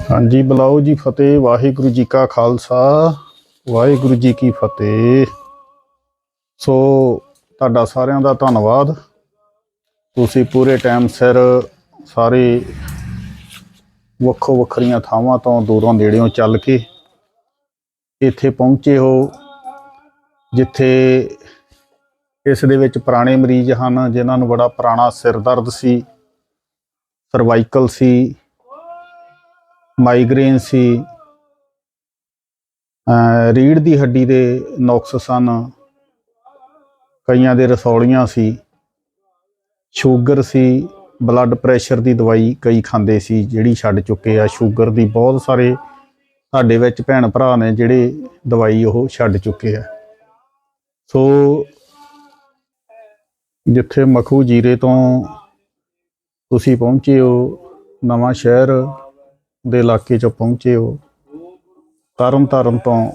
ਹਾਂਜੀ, ਬੁਲਾਓ ਜੀ ਫਤਿਹ, ਵਾਹਿਗੁਰੂ ਜੀ ਕਾ ਖਾਲਸਾ, ਵਾਹਿਗੁਰੂ ਜੀ ਕੀ ਫਤਿਹ। ਸੋ ਤੁਹਾਡਾ ਸਾਰਿਆਂ ਦਾ ਧੰਨਵਾਦ। ਤੁਸੀਂ ਪੂਰੇ ਟਾਈਮ ਸਿਰ ਸਾਰੇ ਵੱਖੋ ਵੱਖਰੀਆਂ ਥਾਵਾਂ ਤੋਂ ਦੂਰੋਂ ਨੇੜਿਓਂ ਚੱਲ ਕੇ ਇੱਥੇ ਪਹੁੰਚੇ ਹੋ, ਜਿੱਥੇ ਇਸ ਦੇ ਵਿੱਚ ਪੁਰਾਣੇ ਮਰੀਜ਼ ਹਨ, ਜਿਨ੍ਹਾਂ ਨੂੰ ਬੜਾ ਪੁਰਾਣਾ ਸਿਰ ਦਰਦ ਸੀ, ਸਰਵਾਈਕਲ ਸੀ ਮਾਈਗ੍ਰੇਨ ਸੀ। ਅਹ ਰੀੜ੍ਹ ਦੀ ਹੱਡੀ ਦੇ ਨੁਕਸ ਸਨ। ਕਈਆਂ ਦੇ ਰਸੌਲੀਆਂ ਸੀ। ਸ਼ੂਗਰ ਸੀ। ਬਲੱਡ ਪ੍ਰੈਸ਼ਰ ਦੀ ਦਵਾਈ ਕਈ ਖਾਂਦੇ ਸੀ, ਜਿਹੜੀ ਛੱਡ ਚੁੱਕੇ ਆ। ਸ਼ੂਗਰ ਦੀ ਬਹੁਤ ਸਾਰੇ ਸਾਡੇ ਵਿੱਚ ਭੈਣ ਭਰਾ ਨੇ, ਜਿਹੜੇ ਦਵਾਈ ਉਹ ਛੱਡ ਚੁੱਕੇ ਆ। ਸੋ ਜਿੱਥੇ ਮਖੂ ਜੀਰੇ ਤੋਂ ਤੁਸੀਂ ਪਹੁੰਚੇ ਹੋ, ਨਵਾਂ ਸ਼ਹਿਰ ਦੇ ਇਲਾਕੇ ਚ ਪਹੁੰਚੇ ਹੋ ਤਰਨ ਤਾਰਨ ਤੋਂ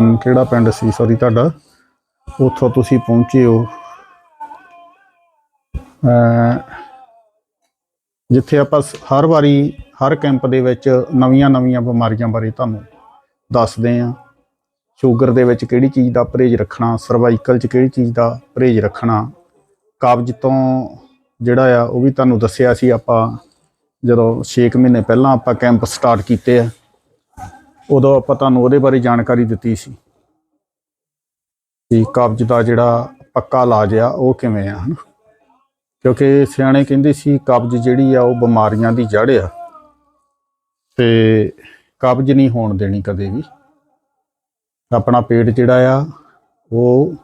ਹਮ, ਕਿਹੜਾ ਪਿੰਡ ਸੀ? ਸੌਰੀ ਤੁਹਾਡਾ। ਉੱਥੋਂ ਤੁਸੀਂ ਪਹੁੰਚੇ ਹੋ। ਅਮ, ਜਿੱਥੇ ਆਪਾਂ ਸ- ਹਰ ਵਾਰੀ ਹਰ ਕੈਂਪ ਦੇ ਵਿੱਚ ਨਵੀਆਂ-ਨਵੀਆਂ ਬਿਮਾਰੀਆਂ ਬਾਰੇ ਤੁਹਾਨੂੰ ਦੱਸਦੇ ਹਾਂ। ਸ਼ੂਗਰ ਦੇ ਵਿੱਚ ਕਿਹੜੀ ਚੀਜ਼ ਦਾ ਪਰਹੇਜ਼ ਰੱਖਣਾ ਸਰਵਾਈਕਲ 'ਚ ਕਿਹੜੀ ਚੀਜ਼ ਦਾ ਪਰਹੇਜ਼ ਰੱਖਣਾ ਕਬਜ਼ ਤੋਂ ਜਿਹੜਾ ਆ ਉਹ ਵੀ ਤੁਹਾਨੂੰ ਦੱਸਿਆ ਸੀ ਆਪਾਂ। ਜਦੋਂ 6 ਮਹੀਨੇ ਪਹਿਲਾਂ ਆਪਾਂ ਕੈਂਪ ਸਟਾਰਟ ਕੀਤੇ ਆ, ਉਦੋਂ ਆਪਾਂ ਤੁਹਾਨੂੰ ਉਹਦੇ ਬਾਰੇ ਜਾਣਕਾਰੀ ਦਿੱਤੀ ਸੀ ਕਿ ਕਬਜ਼ ਦਾ ਜਿਹੜਾ ਪੱਕਾ ਇਲਾਜ ਆ, ਉਹ ਕਿਵੇਂ ਆ, ਹਨਾ? ਕਿਉਂਕਿ ਸਿਆਣੇ ਕਹਿੰਦੇ ਸੀ ਕਬਜ਼ ਜਿਹੜੀ ਆ, ਉਹ ਬਿਮਾਰੀਆਂ ਦੀ ਜੜ ਆ ਤੇ ਕਬਜ਼ ਨਹੀਂ ਹੋਣ ਦੇਣੀ ਕਦੇ ਵੀ। ਆਪਣਾ ਪੇਟ ਜਿਹੜਾ ਆ, ਉਹ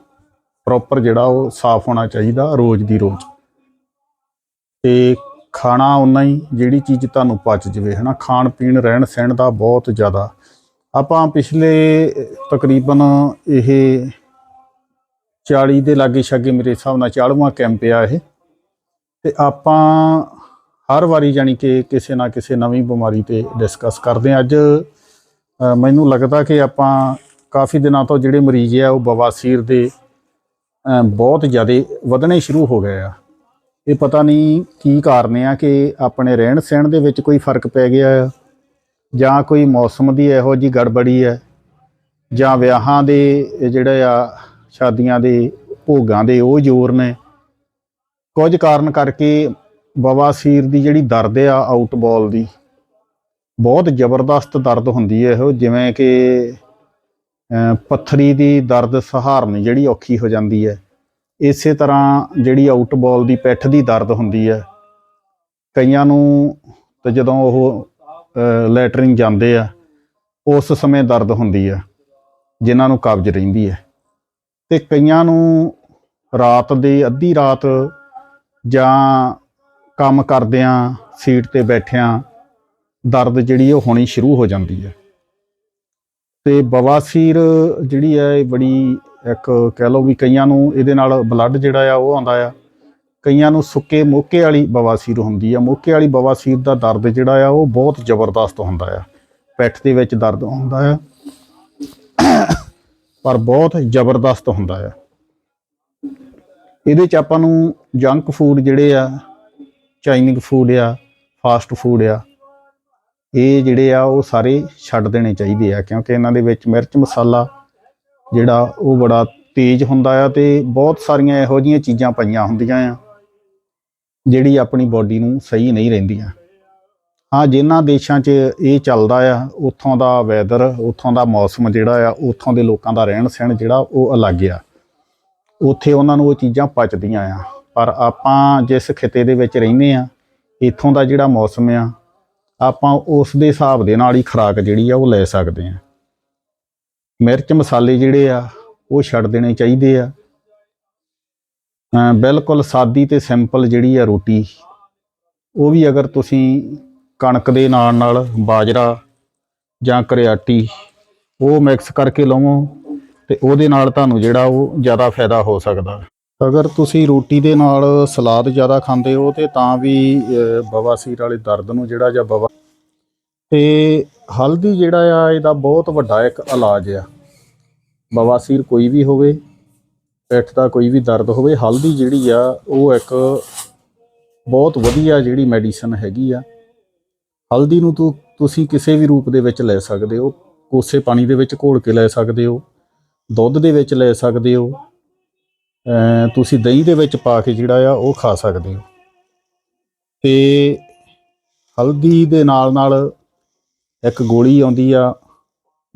ਪ੍ਰੋਪਰ ਜਿਹੜਾ ਉਹ ਸਾਫ਼ ਹੋਣਾ ਚਾਹੀਦਾ ਰੋਜ਼ ਦੀ ਰੋਜ਼। ਤੇ ਖਾਣਾ ਉਨਾ ਹੀ ਜਿਹੜੀ ਚੀਜ਼ ਤੁਹਾਨੂੰ ਪਚ ਜਵੇ, ਹਨਾ? ਖਾਣ, ਪੀਣ, ਰਹਿਣ, ਸਹਿਣ ਦਾ ਬਹੁਤ ਜ਼ਿਆਦਾ। ਆਪਾਂ ਪਿਛਲੇ ਤਕਰੀਬਨ ਇਹ 40 ਦੇ ਲਾਗੇ ਛਾਗੇ ਮੇਰੇ ਹਿਸਾਬ ਨਾਲ 40ਵਾਂ ਕੈਂਪ ਆ ਇਹ। ਤੇ ਆਪਾਂ ਹਰ ਵਾਰੀ ਜਾਣੀ ਕਿ ਕਿਸੇ ਨਾ ਕਿਸੇ ਨਵੀਂ ਬਿਮਾਰੀ ਤੇ ਡਿਸਕਸ ਕਰਦੇ ਹਾਂ। ਅੱਜ ਮੈਨੂੰ ਲੱਗਦਾ ਕਿ ਆਪਾਂ ਕਾਫੀ ਦਿਨਾਂ ਤੋਂ ਜਿਹੜੇ ਮਰੀਜ਼ ਆ, ਉਹ ਬਵਾਸੀਰ ਦੇ ਬਹੁਤ ਜ਼ਿਆਦਾ ਵਧਣੇ ਸ਼ੁਰੂ ਹੋ ਗਏ ਆ। ਇਹ ਪਤਾ ਨਹੀਂ ਕੀ ਕਾਰਨ ਆ ਕਿ ਆਪਣੇ ਰਹਿਣ ਸਹਿਣ ਦੇ ਵਿੱਚ ਕੋਈ ਫ਼ਰਕ ਪੈ ਗਿਆ ਆ, ਜਾਂ ਕੋਈ ਮੌਸਮ ਦੀ ਇਹੋ ਜੀ ਗੜਬੜੀ ਹੈ ਜਾਂ ਵਿਆਹਾਂ ਦੇ ਇਹ ਜਿਹੜੇ ਆ, ਸ਼ਾਦੀਆਂ ਦੇ ਭੋਗਾਂ ਦੇ ਉਹ ਜ਼ੋਰ ਨੇ। ਕੁਝ ਕਾਰਨ ਕਰਕੇ ਬਵਾਸੀਰ ਦੀ ਜਿਹੜੀ ਦਰਦ ਆ ਆਊਟਬਾਲ ਦੀ, ਬਹੁਤ ਜ਼ਬਰਦਸਤ ਦਰਦ ਹੁੰਦੀ ਹੈ ਇਹੋ, ਜਿਵੇਂ ਕਿ ਪੱਥਰੀ ਦੀ ਦਰਦ ਸਹਾਰਨੀ ਜਿਹੜੀ ਔਖੀ ਹੋ ਜਾਂਦੀ ਹੈ ਇਸੇ ਤਰ੍ਹਾਂ ਜਿਹੜੀ ਆਊਟਬਾਲ ਦੀ ਪਿੱਠ ਦੀ ਦਰਦ ਹੁੰਦੀ ਹੈ, ਕਈਆਂ ਨੂੰ ਤੇ ਜਦੋਂ ਉਹ ਲੈਟਰਿੰਗ ਜਾਂਦੇ ਆ, ਉਸ ਸਮੇਂ ਦਰਦ ਹੁੰਦੀ ਹੈ, ਜਿਨ੍ਹਾਂ ਨੂੰ ਕਬਜ਼ ਰਹਿੰਦੀ ਹੈ। ਤੇ ਕਈਆਂ ਨੂੰ ਰਾਤ ਦੇ ਅੱਧੀ ਰਾਤ ਜਾਂ ਕੰਮ ਕਰਦਿਆਂ ਸੀਟ ਤੇ ਬੈਠਿਆਂ, ਦਰਦ ਜਿਹੜੀ ਉਹ ਹੋਣੀ ਸ਼ੁਰੂ ਹੋ ਜਾਂਦੀ ਹੈ। ਤੇ ਬਵਾਸੀਰ ਜਿਹੜੀ ਹੈ ਇਹ ਬੜੀ ਇੱਕ ਕਹਿ ਲਓ ਵੀ ਕਈਆਂ ਨੂੰ ਇਹਦੇ ਨਾਲ ਬਲੱਡ ਜਿਹੜਾ ਆ ਉਹ ਆਉਂਦਾ ਆ। ਕਈਆਂ ਨੂੰ ਸੁੱਕੇ ਮੋਕੇ ਵਾਲੀ ਬਵਾਸੀਰ ਹੁੰਦੀ ਆ। ਮੋਕੇ ਵਾਲੀ ਬਵਾਸੀਰ ਦਾ ਦਰਦ ਜਿਹੜਾ ਆ ਉਹ ਬਹੁਤ ਜ਼ਬਰਦਸਤ ਹੁੰਦਾ ਆ। ਪਿੱਠ ਦੇ ਵਿੱਚ ਦਰਦ ਹੁੰਦਾ ਆ। ਪਰ ਬਹੁਤ ਜ਼ਬਰਦਸਤ ਹੁੰਦਾ ਆ। ਇਹਦੇ ਚ ਆਪਾਂ ਨੂੰ ਜੰਕ ਫੂਡ ਜਿਹੜੇ ਆ ਚਾਈਨੀਜ਼ ਫੂਡ ਆ ਫਾਸਟ ਫੂਡ ਆ ਇਹ ਜਿਹੜੇ ਆ ਉਹ ਸਾਰੇ ਛੱਡ ਦੇਣੇ ਚਾਹੀਦੇ ਆ, ਕਿਉਂਕਿ ਇਹਨਾਂ ਦੇ ਵਿੱਚ ਮਿਰਚ ਮਸਾਲਾ ਜਿਹੜਾ ਉਹ ਬੜਾ ਤੇਜ਼ ਹੁੰਦਾ ਆ ਤੇ ਬਹੁਤ ਸਾਰੀਆਂ ਇਹੋ ਜਿਹੀਆਂ ਚੀਜ਼ਾਂ ਪਈਆਂ ਹੁੰਦੀਆਂ ਆ, ਜਿਹੜੀ ਆਪਣੀ ਬਾਡੀ ਨੂੰ ਸਹੀ ਨਹੀਂ ਰਹਿੰਦੀਆਂ। ਹਾਂ, ਜਿਨ੍ਹਾਂ ਦੇਸ਼ਾਂ 'ਚ ਇਹ ਚੱਲਦਾ ਆ, ਉੱਥੋਂ ਦਾ ਵੈਦਰ ਉੱਥੋਂ ਦਾ ਮੌਸਮ ਜਿਹੜਾ ਆ, ਉੱਥੋਂ ਦੇ ਲੋਕਾਂ ਦਾ ਰਹਿਣ ਸਹਿਣ ਜਿਹੜਾ ਉਹ ਅਲੱਗ ਆ। ਉੱਥੇ ਉਹਨਾਂ ਨੂੰ ਉਹ ਚੀਜ਼ਾਂ ਪਚਦੀਆਂ ਆ, ਪਰ ਆਪਾਂ ਜਿਸ ਖਿੱਤੇ ਦੇ ਵਿੱਚ ਰਹਿੰਦੇ ਆ, ਇੱਥੋਂ ਦਾ ਜਿਹੜਾ ਮੌਸਮ ਆ ਆਪਾਂ ਉਸ ਦੇ ਹਿਸਾਬ ਦੇ ਨਾਲ ਹੀ ਖੁਰਾਕ ਜਿਹੜੀ ਆ ਉਹ ਲੈ ਸਕਦੇ ਆ। ਮਿਰਚ ਮਸਾਲੇ ਜਿਹੜੇ ਆ, ਉਹ ਛੱਡ ਦੇਣੇ ਚਾਹੀਦੇ ਆ। ਬਿਲਕੁਲ ਸਾਦੀ ਤੇ ਸਿੰਪਲ ਜਿਹੜੀ ਆ ਰੋਟੀ, ਉਹ ਵੀ ਅਗਰ ਤੁਸੀਂ ਕਣਕ ਦੇ ਨਾਲ ਨਾਲ ਬਾਜਰਾ ਜਾਂ ਕਰਿਆਟੀ, ਉਹ ਮਿਕਸ ਕਰਕੇ ਲਵੋ ਤੇ ਉਹਦੇ ਨਾਲ ਤੁਹਾਨੂੰ ਜਿਹੜਾ ਉਹ ਜ਼ਿਆਦਾ ਫਾਇਦਾ ਹੋ ਸਕਦਾ। ਅਗਰ ਤੁਸੀਂ ਰੋਟੀ ਦੇ ਨਾਲ ਸਲਾਦ ਜ਼ਿਆਦਾ ਖਾਂਦੇ ਹੋ ਤੇ ਤਾਂ ਵੀ ਬਵਾਸੀਰ ਵਾਲੇ ਦਰਦ ਨੂੰ ਜਿਹੜਾ ਜਾਂ ਬਵਾ ਤੇ ਹਲਦੀ ਜਿਹੜਾ ਆ, ਇਹਦਾ ਬਹੁਤ ਵੱਡਾ ਇੱਕ ਇਲਾਜ ਆ। ਬਵਾਸੀਰ ਕੋਈ ਵੀ ਹੋਵੇ, ਪਿੱਠ ਦਾ ਕੋਈ ਵੀ ਦਰਦ ਹੋਵੇ, ਹਲਦੀ ਜਿਹੜੀ ਆ, ਉਹ ਇੱਕ ਬਹੁਤ ਵਧੀਆ ਜਿਹੜੀ ਮੈਡੀਸਨ ਹੈਗੀ ਆ। ਹਲਦੀ ਨੂੰ ਤੂੰ, ਤੁਸੀਂ ਕਿਸੇ ਵੀ ਰੂਪ ਦੇ ਵਿੱਚ ਲੈ ਸਕਦੇ ਹੋ। ਕੋਸੇ ਪਾਣੀ ਦੇ ਵਿੱਚ ਘੋਲ ਕੇ ਲੈ ਸਕਦੇ ਹੋ। ਦੁੱਧ ਦੇ ਵਿੱਚ ਲੈ ਸਕਦੇ ਹੋ। ਤੁਸੀਂ ਦਹੀਂ ਦੇ ਵਿੱਚ ਪਾ ਕੇ ਜਿਹੜਾ ਆ ਉਹ ਖਾ ਸਕਦੇ ਹੋ। ਤੇ ਹਲਦੀ ਦੇ ਨਾਲ ਨਾਲ ਇੱਕ ਗੋਲੀ ਆਉਂਦੀ ਆ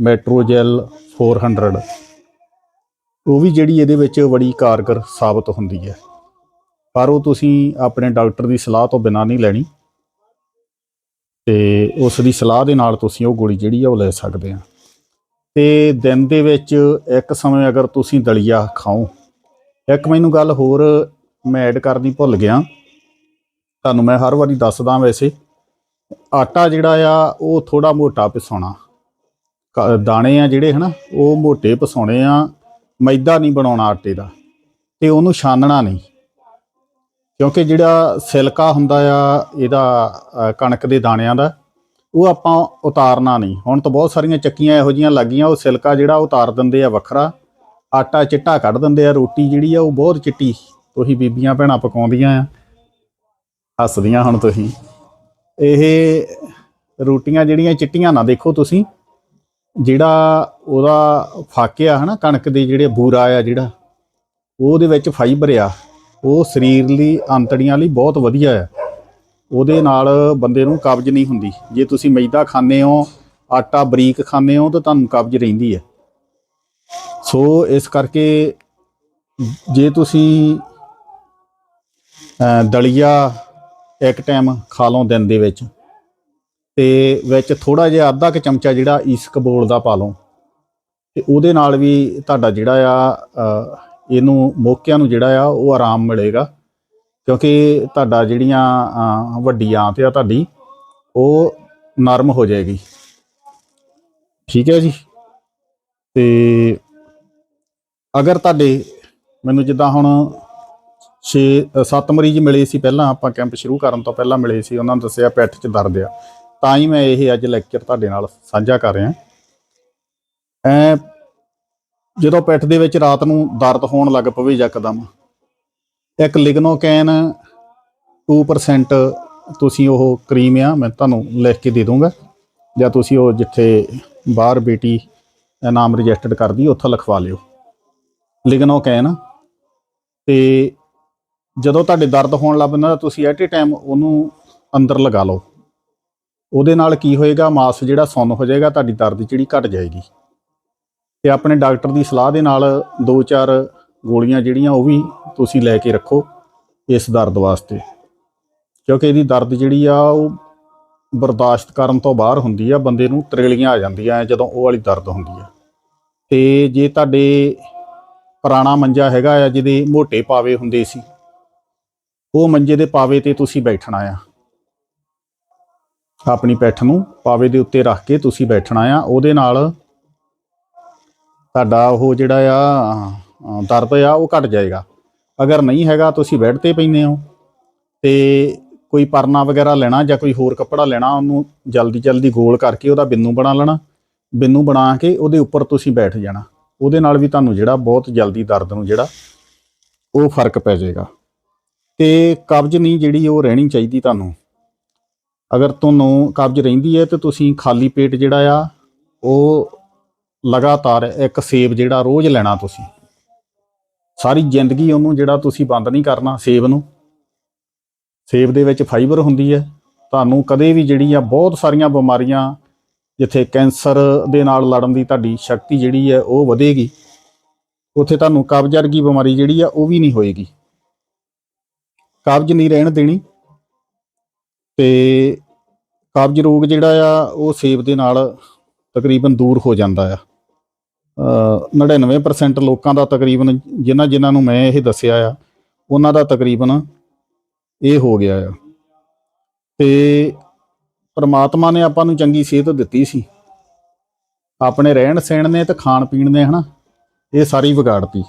ਮੈਟਰੋਜੈਲ 400 ਉਹ ਵੀ ਜਿਹੜੀ ਇਹਦੇ ਵਿੱਚ ਬੜੀ ਕਾਰਗਰ ਸਾਬਤ ਹੁੰਦੀ ਹੈ। ਪਰ ਉਹ ਤੁਸੀਂ ਆਪਣੇ ਡਾਕਟਰ ਦੀ ਸਲਾਹ ਤੋਂ ਬਿਨਾਂ ਨਹੀਂ ਲੈਣੀ। ਤੇ ਉਸ ਦੀ ਸਲਾਹ ਦੇ ਨਾਲ ਤੁਸੀਂ ਉਹ ਗੋਲੀ ਜਿਹੜੀ ਆ ਉਹ ਲੈ ਸਕਦੇ ਆ। ਤੇ ਦਿਨ ਦੇ ਵਿੱਚ ਇੱਕ ਸਮੇਂ ਅਗਰ ਤੁਸੀਂ ਦਲੀਆ ਖਾਓ ਇੱਕ ਮੈਨੂੰ ਗੱਲ ਹੋਰ ਮੈਂ ਐਡ ਕਰਨੀ ਭੁੱਲ ਗਿਆ। ਤੁਹਾਨੂੰ ਮੈਂ ਹਰ ਵਾਰੀ ਦੱਸਦਾ ਵੈਸੇ, ਆਟਾ ਜਿਹੜਾ ਆ, ਉਹ ਥੋੜਾ ਮੋਟਾ ਪਿਸਾਉਣਾ। ਕ- ਦਾਣੇ ਆ ਜਿਹੜੇ ਹਨਾ, ਉਹ ਮੋਟੇ ਪਿਸਾਉਣੇ ਆ, ਮੈਦਾ ਨਹੀਂ ਬਣਾਉਣਾ ਆਟੇ ਦਾ, ਤੇ ਉਹਨੂੰ ਛਾਨਣਾ ਨਹੀਂ। ਕਿਉਂਕਿ ਜਿਹੜਾ ਸਿਲਕਾ ਹੁੰਦਾ ਆ, ਇਹਦਾ ਕਣਕ ਦੇ ਦਾਣਿਆਂ ਦਾ, ਉਹ ਆਪਾਂ ਉਤਾਰਨਾ ਨਹੀਂ। ਹੁਣ ਤਾਂ ਬਹੁਤ ਸਾਰੀਆਂ ਚੱਕੀਆਂ ਇਹੋ ਜੀਆਂ ਲੱਗੀਆਂ, ਉਹ ਸਿਲਕਾ ਜਿਹੜਾ ਉਤਾਰ ਦਿੰਦੇ ਆ ਵੱਖਰਾ। ਆਟਾ ਚਿੱਟਾ ਕੱਢ ਦਿੰਦੇ ਆ, ਰੋਟੀ ਜਿਹੜੀ ਆ ਉਹ ਬਹੁਤ ਚਿੱਟੀ, ਤੁਸੀਂ ਬੀਬੀਆਂ ਭੈਣਾਂ ਪਕਾਉਂਦੀਆਂ ਆ। ਹੱਸਦੀਆਂ ਹੁਣ ਤੁਸੀਂ। ਇਹ ਰੋਟੀਆਂ ਜਿਹੜੀਆਂ ਚਿੱਟੀਆਂ ਨਾ ਦੇਖੋ ਤੁਸੀਂ, ਜਿਹੜਾ ਉਹਦਾ ਫਾਕਿਆ ਹਨਾ, ਕਣਕ ਦੇ ਜਿਹੜੇ ਬੂਰਾ ਆ ਜਿਹੜਾ, ਉਹਦੇ ਵਿੱਚ ਫਾਈਬਰ ਆ। ਉਹ ਸਰੀਰ ਲਈ ਅੰਤੜੀਆਂ ਲਈ ਬਹੁਤ ਵਧੀਆ ਆ। ਉਹਦੇ ਨਾਲ ਬੰਦੇ ਨੂੰ ਕਬਜ਼ ਨਹੀਂ ਹੁੰਦੀ। ਜੇ ਤੁਸੀਂ ਮੈਦਾ ਖਾਂਦੇ ਹੋ, ਆਟਾ ਬਰੀਕ ਖਾਂਦੇ ਹੋ, ਤਾਂ ਤੁਹਾਨੂੰ ਕਬਜ਼ ਰਹਿੰਦੀ ਹੈ ਸੋ ਇਸ ਕਰਕੇ ਜੇ ਤੁਸੀਂ ਦਲੀਆ ਇੱਕ ਟਾਈਮ ਖਾ ਲਓ ਦਿਨ ਦੇ ਵਿੱਚ, ਤੇ ਵਿੱਚ ਥੋੜਾ ਜਿਹਾ ਅੱਧਾ ਕੁ ਚਮਚਾ ਜਿਹੜਾ ਈਸਕ ਬੋਲ ਦਾ ਪਾ ਲਓ, ਤੇ ਉਹਦੇ ਨਾਲ ਵੀ ਤੁਹਾਡਾ ਜਿਹੜਾ ਆ ਇਹਨੂੰ ਮੋਕਿਆਂ ਨੂੰ ਜਿਹੜਾ ਆ ਉਹ ਆਰਾਮ ਮਿਲੇਗਾ, ਕਿਉਂਕਿ ਤੁਹਾਡਾ ਜਿਹੜੀਆਂ ਵੱਡੀ ਆਂਤ ਆ ਤੁਹਾਡੀ, ਉਹ ਨਰਮ ਹੋ ਜਾਏਗੀ। ਠੀਕ ਹੈ ਜੀ? ਤੇ ਅਗਰ ਤੁਹਾਡੇ, ਮੈਨੂੰ ਜਿੱਦਾਂ ਹੁਣ 6 7 ਮਰੀਜ਼ ਮਿਲੇ ਸੀ ਪਹਿਲਾਂ, ਆਪਾਂ ਕੈਂਪ ਸ਼ੁਰੂ ਕਰਨ ਤੋਂ ਪਹਿਲਾਂ ਮਿਲੇ ਸੀ, ਉਹਨਾਂ ਨੇ ਦੱਸਿਆ ਪਿੱਠ 'ਚ ਦਰਦ ਆ। ਤਾਂ ਹੀ ਮੈਂ ਇਹ ਅੱਜ ਲੈਕਚਰ ਤੁਹਾਡੇ ਨਾਲ ਸਾਂਝਾ ਕਰ ਰਿਹਾ। ਐ ਜਦੋਂ ਪਿੱਠ ਦੇ ਵਿੱਚ ਰਾਤ ਨੂੰ ਦਰਦ ਹੋਣ ਲੱਗ ਪਵੇ ਯਕਦਮ, ਇੱਕ ਲਿਗਨੋਕੈਨ 2% ਤੁਸੀਂ ਉਹ ਕਰੀਮ ਆ, ਮੈਂ ਤੁਹਾਨੂੰ ਲਿਖ ਕੇ ਦੇ ਦੂੰਗਾ, ਜਾਂ ਤੁਸੀਂ ਉਹ ਜਿੱਥੇ ਬਾਹਰ ਬੇਟੀ ਨਾਮ ਰਜਿਸਟਰਡ ਕਰਦੀ, ਉੱਥੋਂ ਲਿਖਵਾ ਲਿਓ। ਲਿਗਨੋਕੈਨ ਤੇ ਜਦੋਂ ਤੁਹਾਡੇ ਦਰਦ ਹੋਣ ਲੱਗ ਪੈਂਦਾ ਤਾਂ ਤੁਸੀਂ ਐਟ ਏ ਟਾਈਮ ਉਹਨੂੰ ਅੰਦਰ ਲਗਾ ਲਓ। ਉਹਦੇ ਨਾਲ ਕੀ ਹੋਏਗਾ, ਮਾਸ ਜਿਹੜਾ ਸੁੰਨ ਹੋ ਜਾਏਗਾ, ਤੁਹਾਡੀ ਦਰਦ ਜਿਹੜੀ ਘਟ ਜਾਏਗੀ। ਤੇ ਆਪਣੇ ਡਾਕਟਰ ਦੀ ਸਲਾਹ ਦੇ ਨਾਲ ਦੋ ਚਾਰ ਗੋਲੀਆਂ ਜਿਹੜੀਆਂ ਉਹ ਵੀ ਤੁਸੀਂ ਲੈ ਕੇ ਰੱਖੋ ਇਸ ਦਰਦ ਵਾਸਤੇ। ਕਿਉਂਕਿ ਇਹਦੀ ਦਰਦ ਜਿਹੜੀ ਆ, ਉਹ ਬਰਦਾਸ਼ਤ ਕਰਨ ਤੋਂ ਬਾਹਰ ਹੁੰਦੀ ਆ, ਬੰਦੇ ਨੂੰ ਤਰੇਲੀਆਂ ਆ ਜਾਂਦੀਆਂ ਜਦੋਂ ਉਹ ਵਾਲੀ ਦਰਦ ਹੁੰਦੀ ਆ। ਤੇ ਜੇ ਤੁਹਾਡੇ ਪੁਰਾਣਾ ਮੰਜਾ ਹੈਗਾ ਆ ਜਿਹਦੇ ਮੋٹے ਪਾਵੇ ਹੁੰਦੇ ਸੀ। ਉਹ ਮੰਜੇ ਦੇ ਪਾਵੇ ਤੇ ਤੁਸੀਂ ਬੈਠਣਾ ਆ। ਆਪਣੀ ਪਿੱਠ ਨੂੰ ਪਾਵੇ ਦੇ ਉੱਤੇ ਰੱਖ ਕੇ ਤੁਸੀਂ ਬੈਠਣਾ ਆ। ਉਹਦੇ ਨਾਲ ਤੁਹਾਡਾ ਉਹ ਜਿਹੜਾ ਆ ਦਰਦ ਆ, ਉਹ ਘਟ ਜਾਏਗਾ। ਅਗਰ ਨਹੀਂ ਹੈਗਾ ਤੁਸੀਂ ਬੈੱਡ ਤੇ ਪੈਂਦੇ ਹੋ ਤੇ ਕੋਈ ਪਰਨਾ ਵਗੈਰਾ ਲੈਣਾ ਜਾਂ ਕੋਈ ਹੋਰ ਕੱਪੜਾ ਲੈਣਾ, ਉਹਨੂੰ ਜਲਦੀ ਜਲਦੀ ਗੋਲ ਕਰਕੇ ਉਹਦਾ ਬਿੰਨੂ ਬਣਾ ਲੈਣਾ। ਬਿੰਨੂ ਬਣਾ ਕੇ ਉਹਦੇ ਉੱਪਰ ਤੁਸੀਂ ਬੈਠ ਜਾਣਾ। ਉਹਦੇ ਨਾਲ ਵੀ ਤੁਹਾਨੂੰ ਜਿਹੜਾ ਬਹੁਤ ਜਲਦੀ ਦਰਦ ਨੂੰ ਜਿਹੜਾ ਉਹ ਫ਼ਰਕ ਪੈ ਜਾਏਗਾ। ਤੇ ਕਬਜ਼ ਨਹੀਂ ਜਿਹੜੀ ਉਹ ਰਹਿਣੀ ਚਾਹੀਦੀ ਤੁਹਾਨੂੰ। ਅਗਰ ਤੁਹਾਨੂੰ ਕਬਜ਼ ਰਹਿੰਦੀ ਹੈ ਤੇ ਤੁਸੀਂ ਖਾਲੀ ਪੇਟ ਜਿਹੜਾ ਆ, ਉਹ ਲਗਾਤਾਰ ਇੱਕ ਸੇਬ ਜਿਹੜਾ ਰੋਜ਼ ਲੈਣਾ ਤੁਸੀਂ। ਸਾਰੀ ਜ਼ਿੰਦਗੀ ਉਹਨੂੰ ਜਿਹੜਾ ਤੁਸੀਂ ਬੰਦ ਨਹੀਂ ਕਰਨਾ ਸੇਬ ਨੂੰ। ਸੇਬ ਦੇ ਵਿੱਚ ਫਾਈਬਰ ਹੁੰਦੀ ਹੈ। ਤੁਹਾਨੂੰ ਕਦੇ ਵੀ ਜਿਹੜੀ ਆ ਬਹੁਤ ਸਾਰੀਆਂ ਬਿਮਾਰੀਆਂ ਜਿੱਥੇ ਕੈਂਸਰ ਦੇ ਨਾਲ ਲੜਨ ਦੀ ਤੁਹਾਡੀ ਸ਼ਕਤੀ ਜਿਹੜੀ ਹੈ ਉਹ ਵਧੇਗੀ ਉੱਥੇ ਤੁਹਾਨੂੰ ਕਬਜ਼ ਵਰਗੀ ਬਿਮਾਰੀ ਜਿਹੜੀ ਆ ਉਹ ਵੀ ਨਹੀਂ ਹੋਏਗੀ। ਕਬਜ਼ ਨਹੀਂ ਰਹਿਣ ਦੇਣੀ ਤੇ ਕਬਜ਼ ਰੋਗ ਜਿਹੜਾ ਆ ਉਹ ਸੇਬ ਦੇ ਨਾਲ ਤਕਰੀਬਨ ਦੂਰ ਹੋ ਜਾਂਦਾ ਆ। ਅ, 99% ਲੋਕਾਂ ਦਾ ਤਕਰੀਬਨ ਜਿਨ੍ਹਾਂ ਜਿਨ੍ਹਾਂ ਨੂੰ ਮੈਂ ਇਹ ਦੱਸਿਆ ਆ ਉਹਨਾਂ ਦਾ ਤਕਰੀਬਨ ਇਹ ਹੋ ਗਿਆ ਆ। ਤੇ ਪਰਮਾਤਮਾ ਨੇ ਆਪਾਂ ਨੂੰ ਚੰਗੀ ਸਿਹਤ ਦਿੱਤੀ ਸੀ। ਆਪਣੇ ਰਹਿਣ ਸਹਿਣ ਨੇ ਤੇ ਖਾਣ ਪੀਣ ਨੇ, ਹਨਾ? ਇਹ ਸਾਰੀ ਵਿਗਾੜਤੀ।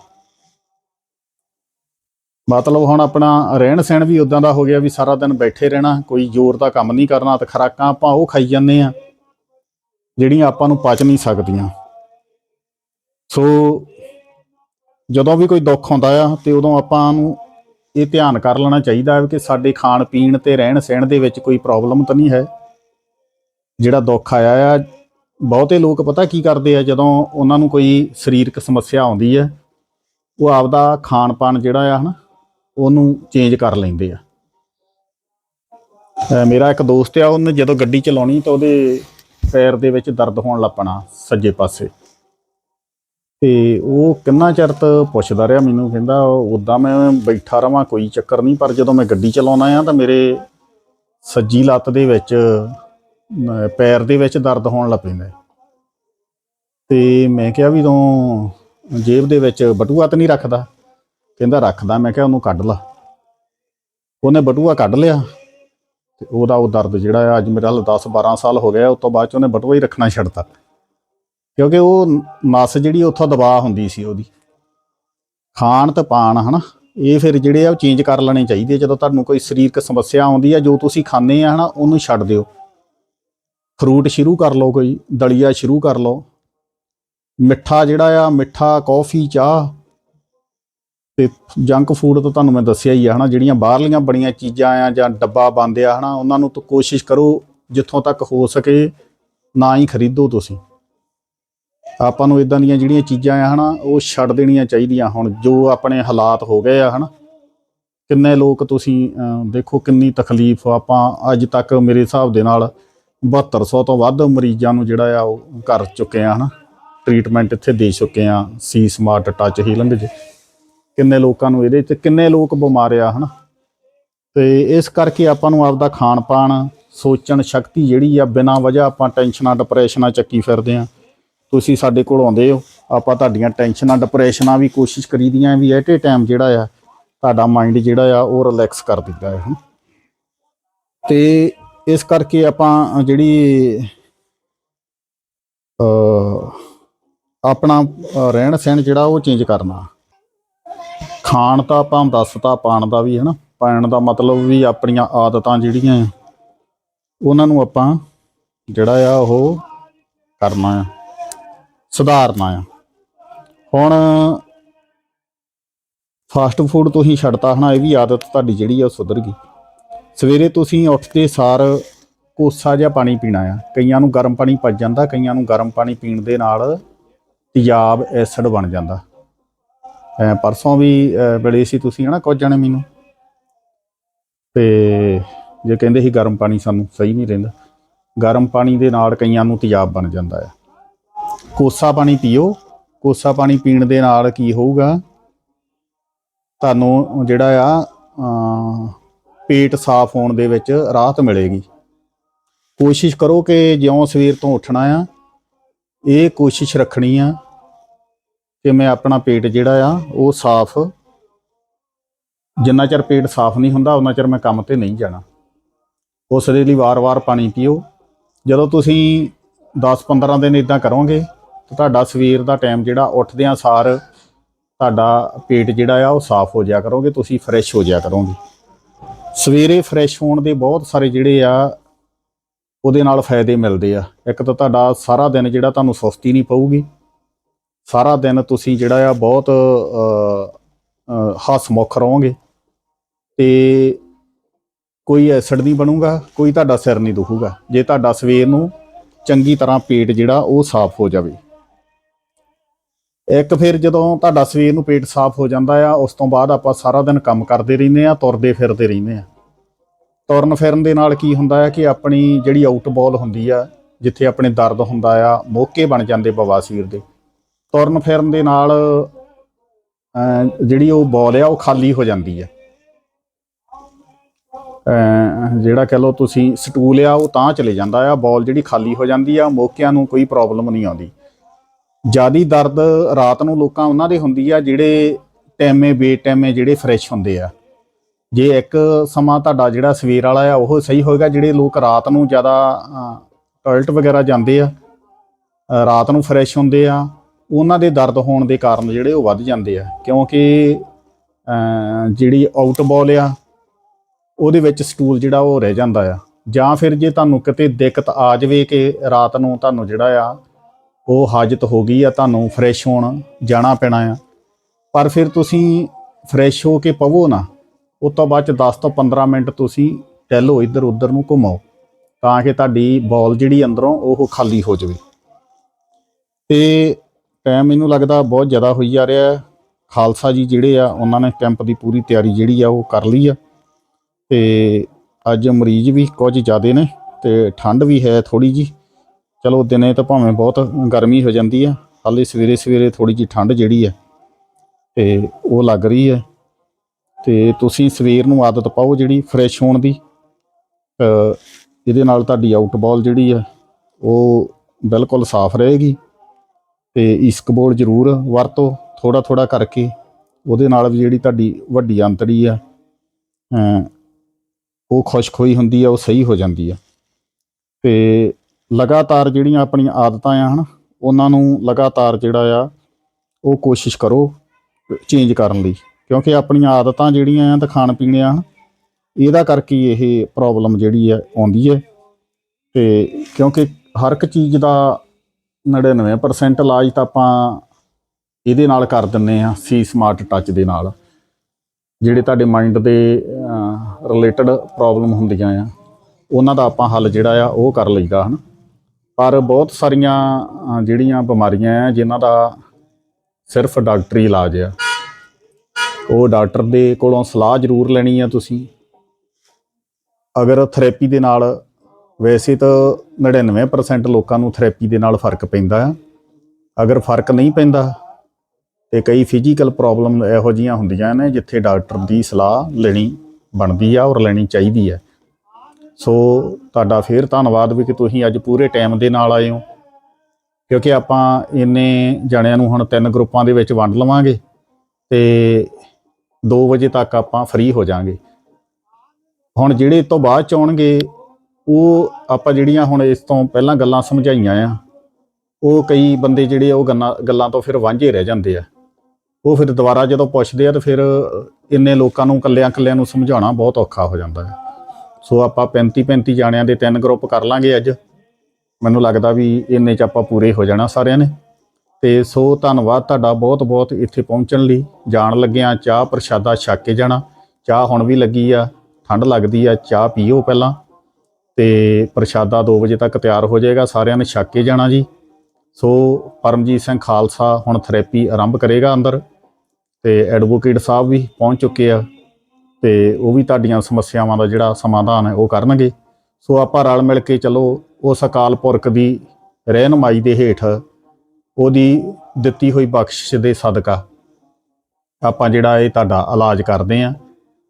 ਮਤਲਬ ਹੁਣ ਆਪਣਾ ਰਹਿਣ ਸਹਿਣ ਵੀ ਉਦਾਂ ਦਾ ਹੋ ਗਿਆ ਵੀ ਸਾਰਾ ਦਿਨ ਬੈਠੇ ਰਹਿਣਾ, ਕੋਈ ਜ਼ੋਰ ਦਾ ਕੰਮ ਨਹੀਂ ਕਰਨਾ, ਤੇ ਖਰਾਕਾਂ ਆਪਾਂ ਉਹ ਖਾਈ ਜਾਂਦੇ ਆ ਜਿਹੜੀਆਂ ਆਪਾਂ ਨੂੰ ਪਚ ਨਹੀਂ ਸਕਦੀਆਂ। ਸੋ ਜਦੋਂ ਵੀ ਕੋਈ ਦੁੱਖ ਆਉਂਦਾ ਆ, ਤੇ ਉਦੋਂ ਆਪਾਂ ਨੂੰ ਇਹ ਧਿਆਨ ਕਰ ਲੈਣਾ ਚਾਹੀਦਾ ਹੈ ਕਿ ਸਾਡੇ ਖਾਣ ਪੀਣ ਤੇ ਰਹਿਣ ਸਹਿਣ ਦੇ ਵਿੱਚ ਕੋਈ ਪ੍ਰੋਬਲਮ ਤਾਂ ਨਹੀਂ ਹੈ। ਜਿਹੜਾ ਦੁੱਖ ਆਇਆ ਆ, ਬਹੁਤੇ ਲੋਕ ਪਤਾ ਕੀ ਕਰਦੇ ਆ, ਜਦੋਂ ਉਹਨਾਂ ਨੂੰ ਕੋਈ ਸਰੀਰਕ ਸਮੱਸਿਆ ਆਉਂਦੀ ਹੈ ਉਹ ਆਪਦਾ ਖਾਣ ਪਾਣ ਜਿਹੜਾ ਆ ਹਨਾ, ਉਹਨੂੰ ਚੇਂਜ ਕਰ ਲੈਂਦੇ ਆ। ਮੇਰਾ ਇੱਕ ਦੋਸਤ ਆ, ਉਹਨੇ ਜਦੋਂ ਗੱਡੀ ਚਲਾਉਣੀ ਤਾਂ ਉਹਦੇ ਪੈਰ ਦੇ ਵਿੱਚ ਦਰਦ ਹੋਣ ਲੱਪਣਾ ਸੱਜੇ ਪਾਸੇ। ਤੇ ਉਹ ਕਿੰਨਾ ਚਿਰ ਤ ਪੁੱਛਦਾ ਰਿਹਾ ਮੈਨੂੰ, ਕਹਿੰਦਾ ਉਦਾਂ ਮੈਂ ਬੈਠਾ ਰਵਾਂ, ਕੋਈ ਚੱਕਰ ਨਹੀਂ, ਪਰ ਜਦੋਂ ਮੈਂ ਗੱਡੀ ਚਲਾਉਣਾ ਆ ਤਾਂ ਮੇਰੇ ਸੱਜੀ ਲੱਤ ਦੇ ਵਿੱਚ ਅਮ, ਪੈਰ ਦੇ ਵਿੱਚ ਦਰਦ ਹੋਣ ਲੱਗ ਪੈਂਦਾ ਹੈ। ਤੇ ਮੈਂ ਕਿਹਾ ਵੀ ਤੂੰ ਜੇਬ ਦੇ ਵਿੱਚ ਬਟੂਆ ਤਾਂ ਨਹੀਂ ਰੱਖਦਾ? ਕਹਿੰਦਾ ਰੱਖਦਾ। ਮੈਂ ਕਿਹਾ ਉਹਨੂੰ ਕੱਢ ਲਾ। ਉਹਨੇ ਬਟੂਆ ਕੱਢ ਲਿਆ ਤੇ ਉਹਦਾ ਉਹ ਦਰਦ ਜਿਹੜਾ ਆ ਅੱਜ ਮੇਰੇ ਹਾਲ 10 12 ਸਾਲ ਹੋ ਗਿਆ ਉਸ ਤੋਂ ਬਾਅਦ ਚ ਉਹਨੇ ਬਟੂਆ ਹੀ ਰੱਖਣਾ ਛੱਡਤਾ। ਕਿਉਂਕਿ ਉਹ ਨਸ ਜਿਹੜੀ ਉੱਥੋਂ ਦਬਾਅ ਹੁੰਦੀ ਸੀ ਉਹਦੀ। ਖਾਣ ਤੇ ਪਾਣ ਹਨਾ? ਇਹ ਫਿਰ ਜਿਹੜੇ ਆ ਉਹ ਚੇਂਜ ਕਰ ਲੈਣੇ ਚਾਹੀਦੇ ਆ। ਜਦੋਂ ਤੁਹਾਨੂੰ ਕੋਈ ਸਰੀਰਕ ਸਮੱਸਿਆ ਆਉਂਦੀ ਆ ਜੋ ਤੁਸੀਂ ਖਾਂਦੇ ਆ ਹਨਾ ਉਹਨੂੰ ਛੱਡ ਦਿਓ। ਫਰੂਟ ਸ਼ੁਰੂ ਕਰ ਲਓ ਕੋਈ, ਦਲੀਆ ਸ਼ੁਰੂ ਕਰ ਲਓ। ਮਿੱਠਾ ਜਿਹੜਾ ਆ, ਮਿੱਠਾ, ਕੌਫੀ, ਚਾਹ ਤੇ ਜੰਕ ਫੂਡ ਤਾਂ ਤੁਹਾਨੂੰ ਮੈਂ ਦੱਸਿਆ ਹੀ ਆ, ਹਨਾ, ਜਿਹੜੀਆਂ ਬਾਹਰਲੀਆਂ ਬੜੀਆਂ ਚੀਜ਼ਾਂ ਆ ਜਾਂ ਡੱਬਾ ਬੰਦ ਆ, ਹਨਾ, ਉਹਨਾਂ ਨੂੰ ਤਾਂ ਕੋਸ਼ਿਸ਼ ਕਰੋ ਜਿੱਥੋਂ ਤੱਕ ਹੋ ਸਕੇ ਨਾ ਹੀ ਖਰੀਦੋ ਤੁਸੀਂ। ਆਪਾਂ ਨੂੰ ਇਦਾਂ ਦੀਆਂ ਜਿਹੜੀਆਂ ਚੀਜ਼ਾਂ ਆ, ਹਨਾ, ਉਹ ਛੱਡ ਦੇਣੀਆਂ ਚਾਹੀਦੀਆਂ ਹੁਣ, ਜੋ ਆਪਣੇ ਹਾਲਾਤ ਹੋ ਗਏ ਆ, ਹਨਾ। ਕਿੰਨੇ ਲੋਕ ਤੁਸੀਂ ਦੇਖੋ ਕਿੰਨੀ ਤਕਲੀਫ ਆਪਾਂ ਅੱਜ ਤੱਕ ਮੇਰੇ ਹਿਸਾਬ ਦੇ ਨਾਲ 7200 ਤੋਂ ਵੱਧ ਮਰੀਜ਼ਾਂ ਨੂੰ ਜਿਹੜਾ ਆ ਉਹ ਕਰ ਚੁੱਕੇ ਆ ਹਨਾ। ਟ੍ਰੀਟਮੈਂਟ ਇੱਥੇ ਦੇ ਚੁੱਕੇ ਆ ਸੀ ਸਮਾਰਟ ਟੱਚ ਹੀਲਿੰਗ 'ਚ ਕਿੰਨੇ ਲੋਕਾਂ ਨੂੰ ਇਹਦੇ 'ਚ ਕਿੰਨੇ ਲੋਕ ਬਿਮਾਰ ਆ ਹਨਾ। ਤੇ ਇਸ ਕਰਕੇ ਆਪਾਂ ਨੂੰ ਆਪਦਾ ਖਾਣ ਪਾਣ ਸੋਚਣ ਸ਼ਕਤੀ ਜਿਹੜੀ ਆ, ਬਿਨਾਂ ਵਜ੍ਹਾ ਆਪਾਂ ਟੈਨਸ਼ਨਾਂ, ਡਿਪਰੈਸ਼ਨਾਂ ਚੱਕੀ ਫਿਰਦੇ ਆ। ਤੁਸੀਂ ਸਾਡੇ ਕੋਲ ਆਉਂਦੇ ਹੋ, ਆਪਾਂ ਤੁਹਾਡੀਆਂ ਟੈਨਸ਼ਨਾਂ, ਡਿਪਰੈਸ਼ਨਾਂ ਵੀ ਕੋਸ਼ਿਸ਼ ਕਰੀਦੀਆਂ ਵੀ ਐਟ ਏ ਟਾਈਮ ਜਿਹੜਾ ਆ, ਤੁਹਾਡਾ ਮਾਈਂਡ ਜਿਹੜਾ ਆ ਉਹ ਰਿਲੈਕਸ ਕਰ ਦਿੰਦਾ ਹੈ ਹਨਾ। ਤੇ ਇਸ ਕਰਕੇ ਆਪਾਂ ਜਿਹੜੀ ਆਪਣਾ ਰਹਿਣ ਸਹਿਣ ਜਿਹੜਾ ਉਹ ਚੇਂਜ ਕਰਨਾ। ਖਾਣ ਤਾਂ ਆਪਾਂ ਦੱਸਤਾ ਪਾਣ ਦਾ ਵੀ ਹਨਾ ਪਾਣ ਦਾ ਮਤਲਬ ਵੀ ਆਪਣੀਆਂ ਆਦਤਾਂ ਜਿਹੜੀਆਂ ਆ, ਉਹਨਾਂ ਨੂੰ ਆਪਾਂ ਜਿਹੜਾ ਆ ਉਹ ਕਰਨਾ ਆ, ਸੁਧਾਰਨਾ ਆ। ਹੁਣ ਫਾਸਟ ਫੂਡ ਤੁਸੀਂ ਛੱਡਤਾ ਹਨਾ, ਇਹ ਵੀ ਆਦਤ ਤੁਹਾਡੀ ਜਿਹੜੀ ਆ ਉਹ ਸੁਧਰ ਗਈ। ਸਵੇਰੇ ਤੁਸੀਂ ਉੱਠਦੇ ਸਾਰ ਕੋਸਾ ਜਿਹਾ ਪਾਣੀ ਪੀਣਾ ਆ। ਕਈਆਂ ਨੂੰ ਗਰਮ ਪਾਣੀ ਪਚ ਜਾਂਦਾ ਕਈਆਂ ਨੂੰ ਗਰਮ ਪਾਣੀ ਪੀਣ ਦੇ ਨਾਲ ਤੇਜ਼ਾਬ ਐਸਿਡ ਬਣ ਜਾਂਦਾ। ਪਰਸੋਂ ਵੀ ਅਹ, ਸੀ ਤੁਸੀਂ ਹਨਾ ਕੁਝ ਜਣੇ ਮੈਨੂੰ? ਤੇ ਜੇ ਕਹਿੰਦੇ ਸੀ ਗਰਮ ਪਾਣੀ ਸਾਨੂੰ ਸਹੀ ਨਹੀਂ ਰਹਿੰਦਾ ਗਰਮ ਪਾਣੀ ਦੇ ਨਾਲ ਕਈਆਂ ਨੂੰ ਤੇਜ਼ਾਬ ਬਣ ਜਾਂਦਾ ਆ। ਕੋਸਾ ਪਾਣੀ ਪੀਓ ਕੋਸਾ ਪਾਣੀ ਪੀਣ ਦੇ ਨਾਲ ਕੀ ਹੋਊਗਾ? ਤੁਹਾਨੂੰ ਜਿਹੜਾ ਆ ਪੇਟ ਸਾਫ਼ ਹੋਣ ਦੇ ਵਿੱਚ ਰਾਹਤ ਮਿਲੇਗੀ। ਕੋਸ਼ਿਸ਼ ਕਰੋ ਕਿ ਜਿਉਂ ਸਵੇਰ ਤੋਂ ਉੱਠਣਾ ਆ, ਇਹ ਕੋਸ਼ਿਸ਼ ਰੱਖਣੀ ਆ ਕਿ ਮੈਂ ਆਪਣਾ ਪੇਟ ਜਿਹੜਾ ਆ, ਉਹ ਸਾਫ਼, ਜਿੰਨਾ ਚਿਰ ਪੇਟ ਸਾਫ਼ ਨਹੀਂ ਹੁੰਦਾ ਉਹਨਾਂ ਚਿਰ ਮੈਂ ਕੰਮ ਤੇ ਨਹੀਂ ਜਾਣਾ। ਉਸ ਦੇ ਲਈ ਵਾਰ-ਵਾਰ ਪਾਣੀ ਪੀਓ। ਜਦੋਂ ਤੁਸੀਂ 10-15 ਦਿਨ ਇਦਾਂ ਕਰੋਗੇ, ਤਾਂ ਤੁਹਾਡਾ ਸਵੇਰ ਦਾ ਟਾਈਮ ਜਿਹੜਾ, ਉੱਠਦਿਆਂ ਸਾਰ ਤੁਹਾਡਾ ਪੇਟ ਜਿਹੜਾ ਆ, ਉਹ ਸਾਫ਼ ਹੋ ਜਾਇਆ ਕਰੋਗੇ, ਤੁਸੀਂ ਫਰੈਸ਼ ਹੋ ਜਾਇਆ ਕਰੋਗੇ। ਸਵੇਰੇ ਫਰੈਸ਼ ਹੋਣ ਦੇ ਬਹੁਤ ਸਾਰੇ ਜਿਹੜੇ ਆ ਉਹਦੇ ਨਾਲ ਫਾਇਦੇ ਮਿਲਦੇ ਆ। ਇੱਕ ਤਾਂ ਤੁਹਾਡਾ ਸਾਰਾ ਦਿਨ ਜਿਹੜਾ ਤੁਹਾਨੂੰ ਸੁਸਤੀ ਨਹੀਂ ਪਊਗੀ। ਸਾਰਾ ਦਿਨ ਤੁਸੀਂ ਜਿਹੜਾ ਆ ਬਹੁਤ ਅ, ਅ, ਰਹੋਗੇ। ਤੇ ਕੋਈ ਐਸਿਡ ਨਹੀਂ ਬਣੂਗਾ ਕੋਈ ਤੁਹਾਡਾ ਸਿਰ ਨਹੀਂ ਦੁਖੂਗਾ। ਜੇ ਤੁਹਾਡਾ ਸਵੇਰ ਨੂੰ ਚੰਗੀ ਤਰ੍ਹਾਂ ਪੇਟ ਜਿਹੜਾ ਉਹ ਸਾਫ਼ ਹੋ ਜਾਵੇ। ਇੱਕ ਫਿਰ ਜਦੋਂ ਤੁਹਾਡਾ ਸਵੇਰ ਨੂੰ ਪੇਟ ਸਾਫ਼ ਹੋ ਜਾਂਦਾ ਆ, ਉਸ ਤੋਂ ਬਾਅਦ ਆਪਾਂ ਸਾਰਾ ਦਿਨ ਕੰਮ ਕਰਦੇ ਰਹਿੰਦੇ ਆ, ਤੁਰਦੇ ਫਿਰਦੇ ਰਹਿੰਦੇ ਆ। ਤੁਰਨ ਫਿਰਨ ਦੇ ਨਾਲ ਕੀ ਹੁੰਦਾ ਆ ਕਿ ਆਪਣੀ ਜਿਹੜੀ ਆਊਟ ਆਊਟਬਾਲ ਹੁੰਦੀ ਆ, ਜਿੱਥੇ ਆਪਣੇ ਦਰਦ ਹੁੰਦਾ ਆ, ਮੋਕੇ ਬਣ ਜਾਂਦੇ ਬਵਾਸੀਰ ਦੇ। ਤੁਰਨ ਫਿਰਨ ਦੇ ਨਾਲ ਜਿਹੜੀ ਉਹ ਬਾਲ ਆ, ਉਹ ਖਾਲੀ ਹੋ ਜਾਂਦੀ ਆ। ਜਿਹੜਾ ਕਹ ਲਓ ਤੁਸੀਂ ਸਟੂਲ ਆ, ਉਹ ਤਾਂ ਚਲੇ ਜਾਂਦਾ ਆ ਬਾਲ ਜਿਹੜੀ ਖਾਲੀ ਹੋ ਜਾਂਦੀ ਆ, ਮੋਕਿਆਂ ਨੂੰ ਕੋਈ ਪ੍ਰੋਬਲਮ ਨਹੀਂ ਆਉਂਦੀ। ਜਿਆਦੀ ਦਰਦ ਰਾਤ ਨੂੰ ਲੋਕਾਂ ਉਹਨਾਂ ਦੇ ਹੁੰਦੀ ਆ ਜਿਹੜੇ ਟੈਮੇ ਬੇਟੈਮੇ ਜਿਹੜੇ ਫਰੈਸ਼ ਹੁੰਦੇ ਆ। ਜੇ ਇੱਕ ਸਮਾਂ ਤੁਹਾਡਾ ਜਿਹੜਾ ਸਵੇਰ ਵਾਲਾ ਆ ਉਹ ਸਹੀ ਹੋਏਗਾ ਜਿਹੜੇ ਲੋਕ ਰਾਤ ਨੂੰ ਜ਼ਿਆਦਾ ਟਾਇਲਟ ਵਗੈਰਾ ਜਾਂਦੇ ਆ ਰਾਤ ਨੂੰ ਫਰੈਸ਼ ਹੁੰਦੇ ਆ ਉਹਨਾਂ ਦੇ ਦਰਦ ਹੋਣ ਦੇ ਕਾਰਨ ਜਿਹੜੇ ਉਹ ਵੱਧ ਜਾਂਦੇ ਆ। ਕਿਉਂਕਿ ਅ, ਜਿਹੜੀ ਆਊਟਬਾਲ ਆ ਉਹਦੇ ਵਿੱਚ ਸਟੂਲ ਜਿਹੜਾ ਉਹ ਰਹਿ ਜਾਂਦਾ ਆ। ਜਾਂ ਫਿਰ ਜੇ ਤੁਹਾਨੂੰ ਕਿਤੇ ਦਿੱਕਤ ਆ ਜਾਵੇ ਕਿ ਰਾਤ ਨੂੰ ਤੁਹਾਨੂੰ ਜਿਹੜਾ ਆ ਉਹ ਹਾਜਤ ਹੋ ਗਈ ਆ, ਤੁਹਾਨੂੰ ਫਰੈਸ਼ ਹੋਣ ਜਾਣਾ ਪੈਣਾ ਆ। ਪਰ ਫਿਰ ਤੁਸੀਂ ਫਰੈਸ਼ ਹੋ ਕੇ ਪਵੋ ਨਾ ਉਸ ਤੋਂ ਬਾਅਦ ਚ 10 ਤੋਂ 15 ਮਿੰਟ ਤੁਸੀਂ ਟਹਿਲੋ ਇੱਧਰ ਉੱਧਰ ਨੂੰ ਘੁੰਮੋ, ਤਾਂ ਕਿ ਤੁਹਾਡੀ ਬਾਲ ਜਿਹੜੀ ਅੰਦਰੋਂ ਉਹ ਖਾਲੀ ਹੋ ਜਾਵੇ। ਤੇ ਟਾਈਮ ਮੈਨੂੰ ਲੱਗਦਾ ਬਹੁਤ ਜ਼ਿਆਦਾ ਹੋਈ ਜਾ ਰਿਹਾ ਖਾਲਸਾ ਜੀ ਜਿਹੜੇ ਆ, ਉਹਨਾਂ ਨੇ ਕੈਂਪ ਦੀ ਪੂਰੀ ਤਿਆਰੀ ਜਿਹੜੀ ਆ, ਉਹ ਕਰ ਲਈ ਆ। ਤੇ ਅੱਜ ਮਰੀਜ਼ ਵੀ ਕੁਝ ਜ਼ਿਆਦੇ ਨੇ ਤੇ ਠੰਡ ਵੀ ਹੈ ਥੋੜੀ ਜੀ ਚਲੋ ਦਿਨੇ ਤਾਂ ਭਾਵੇਂ ਬਹੁਤ ਗਰਮੀ ਹੋ ਜਾਂਦੀ ਆ, ਹਾਲੇ ਸਵੇਰੇ ਸਵੇਰੇ ਥੋੜੀ ਜੀ ਠੰਡ ਜਿਹੜੀ ਆ, ਤੇ ਉਹ ਲੱਗ ਰਹੀ ਹੈ ਤੇ ਤੁਸੀਂ ਸਵੇਰ ਨੂੰ ਆਦਤ ਪਾਓ ਜਿਹੜੀ ਫਰੈਸ਼ ਹੋਣ ਦੀ। ਇਹਦੇ ਨਾਲ ਤੁਹਾਡੀ ਆਊਟ ਬਾਲ ਜਿਹੜੀ ਆ, ਉਹ ਬਿਲਕੁਲ ਸਾਫ਼ ਰਹੇਗੀ। ਤੇ ਇਸਕ ਬੋਲ ਜ਼ਰੂਰ ਵਰਤੋ ਥੋੜਾ ਥੋੜਾ ਕਰਕੇ, ਉਹਦੇ ਨਾਲ ਵੀ ਜਿਹੜੀ ਤੁਹਾਡੀ ਵੱਡੀ ਅੰਤੜੀ ਆ ਉਹ ਖੁਸ਼ਕ ਹੋਈ ਹੁੰਦੀ ਆ, ਉਹ ਸਹੀ ਹੋ ਜਾਂਦੀ ਆ। ਤੇ ਲਗਾਤਾਰ ਜਿਹੜੀਆਂ ਆਪਣੀਆਂ ਆਦਤਾਂ ਆ, ਹਨ, ਉਹਨਾਂ ਨੂੰ ਲਗਾਤਾਰ ਜਿਹੜਾ ਆ, ਉਹ ਕੋਸ਼ਿਸ਼ ਕਰੋ ਚੇਂਜ ਕਰਨ ਲਈ, ਕਿਉਂਕਿ ਆਪਣੀਆਂ ਆਦਤਾਂ ਜਿਹੜੀਆਂ ਆ, ਤਾਂ ਖਾਣ ਪੀਣ ਆ ਇਹਦਾ ਕਰਕੇ ਇਹ ਪ੍ਰੋਬਲਮ ਜਿਹੜੀ ਆ, ਆਉਂਦੀ ਹੈ ਤੇ ਕਿਉਂਕਿ ਹਰ ਇੱਕ ਚੀਜ਼ ਦਾ 99% ਇਲਾਜ ਤਾਂ ਆਪਾਂ ਇਹਦੇ ਨਾਲ ਕਰ ਦਿੰਨੇ ਆ, ਸੀ ਸਮਾਰਟ ਟੱਚ ਦੇ ਨਾਲ, ਜਿਹੜੇ ਤੁਹਾਡੇ ਮਾਈਂਡ ਦੇ ਰਿਲੇਟਡ ਪ੍ਰੋਬਲਮ ਹੁੰਦੀਆਂ ਆ, ਉਹਨਾਂ ਦਾ ਆਪਾਂ ਹੱਲ ਜਿਹੜਾ ਆ, ਉਹ ਕਰ ਲਈਦਾ, ਹਨ। ਪਰ ਬਹੁਤ ਸਾਰੀਆਂ ਅ, ਜਿਹੜੀਆਂ ਬਿਮਾਰੀਆਂ ਆ ਜਿਨ੍ਹਾਂ ਦਾ ਸਿਰਫ ਡਾਕਟਰੀ ਇਲਾਜ ਆ। ਉਹ ਡਾਕਟਰ ਦੇ ਕੋਲੋਂ ਸਲਾਹ ਜ਼ਰੂਰ ਲੈਣੀ ਆ ਤੁਸੀਂ। ਅਗਰ ਥੈਰੇਪੀ ਦੇ ਨਾਲ ਵੈਸੇ ਤਾਂ 99% ਲੋਕਾਂ ਨੂੰ ਥੈਰੇਪੀ ਦੇ ਨਾਲ ਫ਼ਰਕ ਪੈਂਦਾ ਆ। ਅਗਰ ਫ਼ਰਕ ਨਹੀਂ ਪੈਂਦਾ ਤੇ ਕਈ ਫਿਜ਼ੀਕਲ ਪ੍ਰੋਬਲਮ ਇਹੋ ਜੀਆਂ ਹੁੰਦੀਆਂ ਨੇ ਜਿੱਥੇ ਡਾਕਟਰ ਦੀ ਸਲਾਹ ਲੈਣੀ ਬਣਦੀ ਆ ਔਰ ਲੈਣੀ ਚਾਹੀਦੀ ਹੈ ਸੋ ਤੁਹਾਡਾ ਫੇਰ ਧੰਨਵਾਦ ਵੀ ਕਿ ਤੁਸੀਂ ਅੱਜ ਪੂਰੇ ਟਾਈਮ ਦੇ ਨਾਲ ਆਏ ਹੋ। ਕਿਉਂਕਿ ਆਪਾਂ ਇੰਨੇ ਜਣਿਆਂ ਨੂੰ ਹੁਣ ਤਿੰਨ ਗਰੁੱਪਾਂ ਦੇ ਵਿੱਚ ਵੰਡ ਲਵਾਂਗੇ ਤੇ 2 ਵਜੇ ਤੱਕ ਆਪਾਂ ਫ੍ਰੀ ਹੋ ਜਾਾਂਗੇ। ਹੁਣ ਜਿਹੜੇ ਇਹ ਤੋਂ ਬਾਅਦ ਚ ਆਉਣਗੇ, ਉਹ ਆਪਾਂ ਜਿਹੜੀਆਂ ਹੁਣ ਇਸ ਤੋਂ ਪਹਿਲਾਂ ਗੱਲਾਂ ਸਮਝਾਈਆਂ ਆ, ਉਹ ਕਈ ਬੰਦੇ ਜਿਹੜੇ ਉਹ ਗੱਲਾਂ ਗੱਲਾਂ ਤੋਂ ਫਿਰ ਵਾਂਝੇ ਰਹਿ ਜਾਂਦੇ ਆ। ਉਹ ਫਿਰ ਦੁਬਾਰਾ ਜਦੋਂ ਪੁੱਛਦੇ ਆ ਤਾਂ ਫਿਰ ਇੰਨੇ ਲੋਕਾਂ ਨੂੰ ਕੱਲਿਆਂ ਕੱਲਿਆਂ ਨੂੰ ਸਮਝਾਉਣਾ ਬਹੁਤ ਔਖਾ ਹੋ ਜਾਂਦਾ ਹੈ ਸੋ ਆਪਾਂ 35 35 ਜਾਣਿਆਂ ਦੇ ਤਿੰਨ ਗਰੁੱਪ ਕਰ ਲਾਂਗੇ ਅੱਜ। ਮੈਨੂੰ ਲੱਗਦਾ ਵੀ ਇੰਨੇ ਚ ਆਪਾਂ ਪੂਰੇ ਹੋ ਜਾਣਾ ਸਾਰਿਆਂ ਨੇ। ਤੇ ਸੋ ਧੰਨਵਾਦ ਤੁਹਾਡਾ ਬਹੁਤ ਬਹੁਤ ਇੱਥੇ ਪਹੁੰਚਣ ਲਈ। ਜਾਣ ਲੱਗਿਆਂ ਚਾਹ ਪ੍ਰਸ਼ਾਦਾ ਛਕ ਕੇ ਜਾਣਾ। ਚਾਹ ਹੁਣ ਵੀ ਲੱਗੀ ਆ ਠੰਡ ਲੱਗਦੀ ਆ, ਚਾਹ ਪੀਓ ਪਹਿਲਾਂ। ਤੇ ਪ੍ਰਸ਼ਾਦਾ 2 ਵਜੇ ਤੱਕ ਤਿਆਰ ਹੋ ਜਾਏਗਾ, ਸਾਰਿਆਂ ਨੇ ਛਕ ਕੇ ਜਾਣਾ ਜੀ। ਸੋ ਪਰਮਜੀਤ ਸਿੰਘ ਖਾਲਸਾ ਹੁਣ ਥੈਰੇਪੀ ਆਰੰਭ ਕਰੇਗਾ ਅੰਦਰ। ਤੇ ਐਡਵੋਕੇਟ ਸਾਹਿਬ ਵੀ ਪਹੁੰਚ ਚੁੱਕੇ ਆ। ਤੇ ਉਹ ਵੀ ਤੁਹਾਡੀਆਂ ਸਮੱਸਿਆਵਾਂ ਦਾ ਜਿਹੜਾ ਸਮਾਧਾਨ ਹੈ ਉਹ ਕਰਨਗੇ। ਸੋ ਆਪਾਂ ਰਲ ਮਿਲ ਕੇ ਚਲੋ ਉਸ ਅਕਾਲ ਪੁਰਖ ਦੀ ਰਹਿਨਮਾਈ ਦੇ ਹੇਠ ਉਹਦੀ ਦਿੱਤੀ ਹੋਈ ਬਖਸ਼ਿਸ਼ ਦੇ ਸਦਕਾ ਆਪਾਂ ਜਿਹੜਾ ਇਹ ਤੁਹਾਡਾ ਇਲਾਜ ਕਰਦੇ ਆ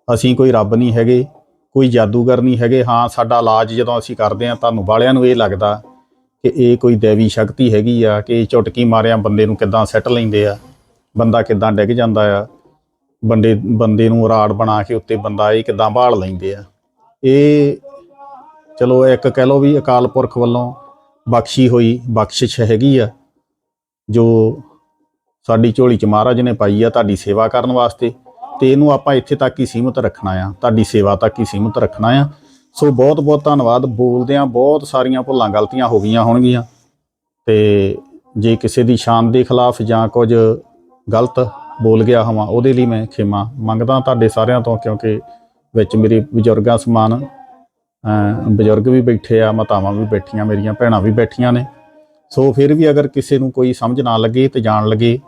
ਅਸੀਂ ਕੋਈ ਰੱਬ ਨਹੀਂ ਹੈਗੇ, ਕੋਈ ਜਾਦੂਗਰ ਨਹੀਂ ਹੈਗੇ। ਹਾਂ, ਸਾਡਾ ਇਲਾਜ ਜਦੋਂ ਅਸੀਂ ਕਰਦੇ ਆ ਤੁਹਾਨੂੰ ਵਾਲਿਆਂ ਨੂੰ ਇਹ ਲੱਗਦਾ ਕਿ ਇਹ ਕੋਈ ਦੇਵੀ ਸ਼ਕਤੀ ਹੈਗੀ ਆ ਕਿ ਚੁਟਕੀ ਮਾਰਿਆਂ ਬੰਦੇ ਨੂੰ ਕਿੱਦਾਂ ਸੱਟ ਲੈਂਦੇ ਆ, ਬੰਦਾ ਕਿੱਦਾਂ ਡਿੱਗ ਜਾਂਦਾ ਆ। ਬੰਦੇ ਬੰਦੇ ਨੂੰ ਰਾੜ ਬਣਾ ਕੇ ਉੱਤੇ ਬੰਦਾ ਇਹ ਕਿੱਦਾਂ ਬਾਲ ਲੈਂਦੇ ਆ। ਇਹ ਚਲੋ ਇੱਕ ਕਹਿ ਲਓ ਵੀ ਅਕਾਲ ਪੁਰਖ ਵੱਲੋਂ ਬਖਸ਼ੀ ਹੋਈ ਬਖਸ਼ਿਸ਼ ਹੈਗੀ ਆ, ਜੋ ਸਾਡੀ ਝੋਲੀ ਚ ਮਹਾਰਾਜ ਨੇ ਪਾਈ ਆ ਤੁਹਾਡੀ ਸੇਵਾ ਕਰਨ ਵਾਸਤੇ ਤੇ ਇਹਨੂੰ ਆਪਾਂ ਇੱਥੇ ਤੱਕ ਹੀ ਸੀਮਤ ਰੱਖਣਾ ਆ, ਤੁਹਾਡੀ ਸੇਵਾ ਤੱਕ ਹੀ ਸੀਮਤ ਰੱਖਣਾ ਆ। ਸੋ ਬਹੁਤ ਬਹੁਤ ਧੰਨਵਾਦ। ਬੋਲਦੇ ਆ ਬਹੁਤ ਸਾਰੀਆਂ ਭੁੱਲਾਂ ਗਲਤੀਆਂ ਹੋ ਗਈਆਂ ਹੋਣਗੀਆਂ ਤੇ ਜੇ ਕਿਸੇ ਦੀ ਸ਼ਾਨ ਦੇ ਖਿਲਾਫ ਜਾਂ ਕੁਝ ਗਲਤ ਬੋਲ ਗਿਆ ਹਾਂ, ਉਹਦੇ ਲਈ ਮੈਂ ਖਿਮਾ ਮੰਗਦਾ ਤੁਹਾਡੇ ਸਾਰਿਆਂ ਤੋਂ, ਕਿਉਂਕਿ ਵਿੱਚ ਮੇਰੇ ਬਜ਼ੁਰਗਾਂ ਸਮਾਨ ਬਜ਼ੁਰਗ ਵੀ ਬੈਠੇ ਆ, ਮਾਤਾਵਾਂ ਵੀ ਬੈਠੀਆਂ, ਮੇਰੀਆਂ ਭੈਣਾਂ ਵੀ ਬੈਠੀਆਂ ਨੇ। ਸੋ ਫਿਰ ਵੀ ਅਗਰ ਕਿਸੇ ਨੂੰ ਕੋਈ ਸਮਝ ਨਾ ਲੱਗੇ ਤੇ ਜਾਣ ਲੱਗੇ,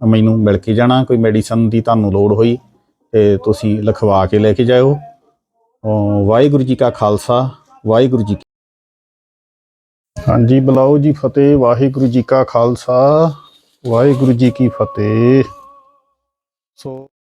ਮੈਨੂੰ ਮਿਲ ਕੇ ਜਾਣਾ, ਕੋਈ ਮੈਡੀਸਨ ਦੀ ਤੁਹਾਨੂੰ ਲੋੜ ਹੋਈ, ਤੇ ਤੁਸੀਂ ਲਿਖਵਾ ਕੇ ਲੈ ਕੇ ਜਾਇਓ। ਵਾਹਿਗੁਰੂ ਜੀ ਕਾ ਖਾਲਸਾ, ਵਾਹਿਗੁਰੂ ਜੀ ਹਾਂਜੀ, ਬੁਲਾਓ ਜੀ ਫਤਿਹ, ਵਾਹਿਗੁਰੂ ਜੀ ਕਾ ਖਾਲਸਾ, ਵਾਹਿਗੁਰੂ ਜੀ ਕੀ ਫਤਿਹ। ਸੋ